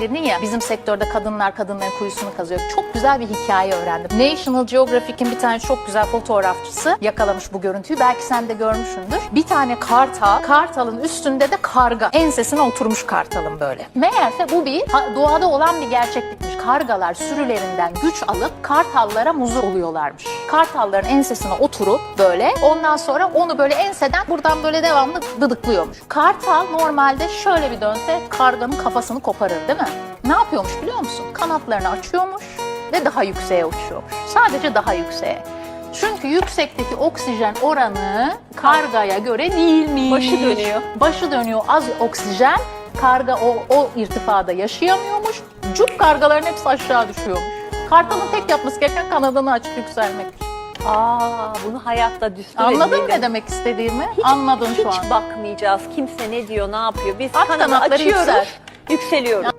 dedin ya bizim sektörde kadınlar kadınların kuyusunu kazıyor. Çok güzel bir hikaye öğrendim. National Geographic'in bir tane çok güzel fotoğrafçısı yakalamış bu görüntüyü. Belki sen de görmüşsündür. Bir tane kartal, kartalın üstünde de karga. Ensesine oturmuş kartalın böyle. Meğerse bu bir doğada olan bir gerçeklikmiş. Kargalar sürülerinden güç alıp kartallara muzur oluyorlarmış. Kartalların ensesine oturup böyle ondan sonra onu böyle enseden buradan böyle devamlı dıdıklıyormuş. Kartal normalde şöyle bir dönse karganın kafasını koparır değil mi? Ne yapıyormuş biliyor musun? Kanatlarını açıyormuş ve daha yükseğe uçuyormuş. Sadece daha yükseğe. Çünkü yüksekteki oksijen oranı kargaya göre değilmiş. Başı dönüyor. Başı dönüyor az oksijen. Karga o, o irtifada yaşayamıyormuş. Cuk kargaların hepsi aşağı düşüyormuş. Kartalın tek yapması gereken kanadını açıp yükselmek. Aa, bunu hayatta düstur Anladın mı ne demek istediğimi? Anladın Hiç şu an. bakmayacağız. Kimse ne diyor, ne yapıyor. Biz Aç kanadı açıyoruz, yüksel. yükseliyoruz.